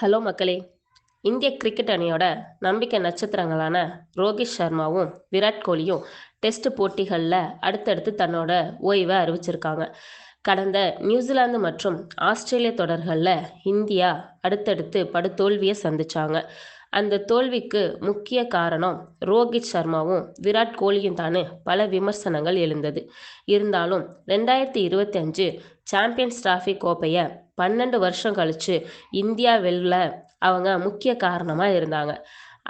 Hello மக்களே. இந்திய cricket அணியோட நம்பிக்கை நட்சத்திரங்களான ரோஹித் சர்மாவும் விராட் கோலியும் டெஸ்ட் போட்டிகளில் அடுத்தடுத்து தன்னோட ஓய்வை அறிவிச்சிருக்காங்க. கடந்த நியூசிலாந்து மற்றும் ஆஸ்திரேலிய தொடர்களில் இந்தியா அடுத்தடுத்து படுதோல்வியை சந்திச்சாங்க. அந்த தோல்விக்கு முக்கிய காரணம் ரோஹித் சர்மாவும் விராட் கோலியும் தானே பல விமர்சனங்கள் எழுந்தது. இருந்தாலும் ரெண்டாயிரத்தி இருபத்தி அஞ்சு சாம்பியன்ஸ் டிராஃபி கோப்பையை பன்னெண்டு வருஷம் கழித்து இந்தியா வெல்ல அவங்க முக்கிய காரணமாக இருந்தாங்க.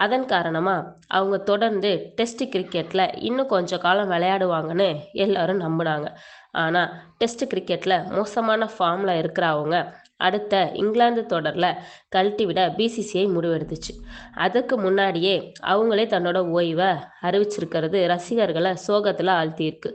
அதன் காரணமாக அவங்க தொடர்ந்து டெஸ்ட் கிரிக்கெட்டில் இன்னும் கொஞ்சம் காலம் விளையாடுவாங்கன்னு எல்லாரும் நம்பினாங்க. ஆனால் டெஸ்ட் கிரிக்கெட்டில் மோசமான ஃபார்மில் இருக்கிற அவங்க அடுத்த இங்கிலாந்து தொடரில் கழட்டி விட பிசிசிஐ முடிவெடுத்துச்சு. அதுக்கு முன்னாடியே அவங்களே தன்னோட ஓய்வை அறிவிச்சிருக்கிறது ரசிகர்களை சோகத்தில் ஆழ்த்தியிருக்கு.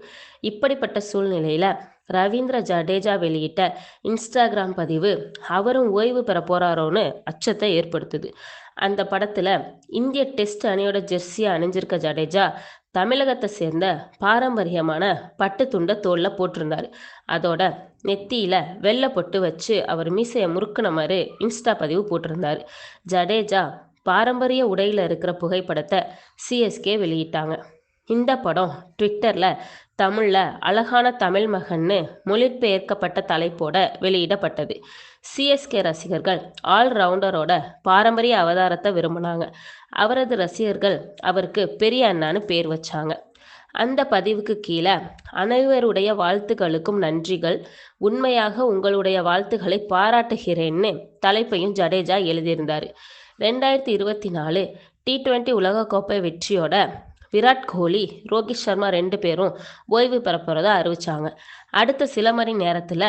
இப்படிப்பட்ட சூழ்நிலையில் ரவீந்திர ஜடேஜா வெளியிட்ட இன்ஸ்டாகிராம் பதிவு அவரும் ஓய்வு பெற போறாரோன்னு அச்சத்தை ஏற்படுத்துது. அந்த படத்தில் இந்திய டெஸ்ட் அணியோட ஜெர்சியை அணிஞ்சிருக்க ஜடேஜா தமிழகத்தை சேர்ந்த பாரம்பரியமான பட்டு துண்டை தோல்ல போட்டிருந்தார். அதோட நெத்தியில் வெள்ளை பொட்டு வச்சு அவர் மீசையை முறுக்குன மாதிரி இன்ஸ்டா பதிவு போட்டிருந்தார். ஜடேஜா பாரம்பரிய உடையில் இருக்கிற புகைப்படத்தை சிஎஸ்கே வெளியிட்டாங்க. இந்த படம் ட்விட்டரில் தமிழில் அழகான தமிழ் மகன்னு மொழிபெயர்க்கப்பட்ட தலைப்போட வெளியிடப்பட்டது. சிஎஸ்கே ரசிகர்கள் ஆல்ரவுண்டரோட பாரம்பரிய அவதாரத்தை விரும்பினாங்க. அவரது ரசிகர்கள் அவருக்கு பெரிய அண்ணான்னு பேர் வச்சாங்க. அந்த பதிவுக்கு கீழே அனைவருடைய வாழ்த்துக்களுக்கும் நன்றிகள். உண்மையாக உங்களுடைய வாழ்த்துக்களை பாராட்டுகிறேன்னு தலைப்பையும் ஜடேஜா எழுதியிருந்தார். ரெண்டாயிரத்தி இருபத்தி நாலு டி ட்வெண்ட்டி உலகக்கோப்பை வெற்றியோட விராட் கோலி ரோஹித் சர்மா ரெண்டு பேரும் ஓய்வு பெற போகிறதா அறிவிச்சாங்க. அடுத்த சில மணி நேரத்தில்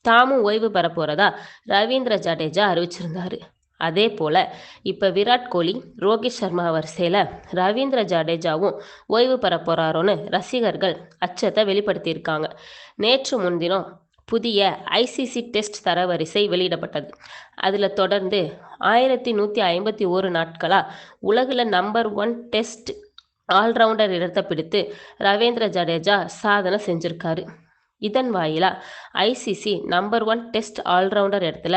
தாமும் ஓய்வு பெற போகிறதா ரவீந்திர ஜடேஜா அறிவிச்சிருந்தாரு. அதே போல் இப்போ விராட் கோலி ரோஹித் சர்மா வரிசையில் ரவீந்திர ஜடேஜாவும் ஓய்வு பெற போகிறாரோன்னு ரசிகர்கள் அச்சத்தை வெளிப்படுத்தியிருக்காங்க. நேற்று முன்தினம் புதிய ஐசிசி டெஸ்ட் தரவரிசை வெளியிடப்பட்டது. அதில் தொடர்ந்து ஆயிரத்தி நூற்றி ஐம்பத்தி ஒரு நாட்களாக உலகில் நம்பர் ஒன் டெஸ்ட் ஆல்ரவுண்டர் இடத்தை பிடித்து ரவீந்திர ஜடேஜா சாதனை செஞ்சுருக்காரு. இதன் வாயிலாக ICC number one test all rounder இடத்துல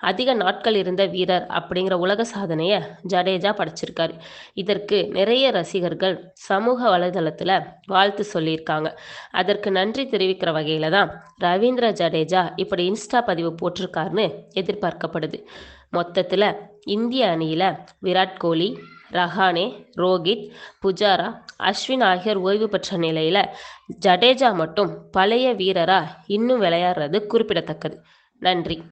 அதிக நாட்கள் இருந்த வீரர் அப்படிங்கிற உலக சாதனையை ஜடேஜா படைச்சிருக்காரு. இதற்கு நிறைய ரசிகர்கள் சமூக வலைதளத்தில் வாழ்த்து சொல்லியிருக்காங்க. அதற்கு நன்றி தெரிவிக்கிற வகையில் தான் ரவீந்திர ஜடேஜா இப்படி இன்ஸ்டா பதிவு போட்டிருக்காருன்னு எதிர்பார்க்கப்படுது. மொத்தத்தில் இந்திய அணியில் விராட் கோலி ரஹானே ரோஹித் புஜாரா அஸ்வின் ஆகியோர் ஓய்வு பெற்ற நிலையில் ஜடேஜா மட்டும் பழைய வீரராக இன்னும் விளையாடுறது குறிப்பிடத்தக்கது. நன்றி.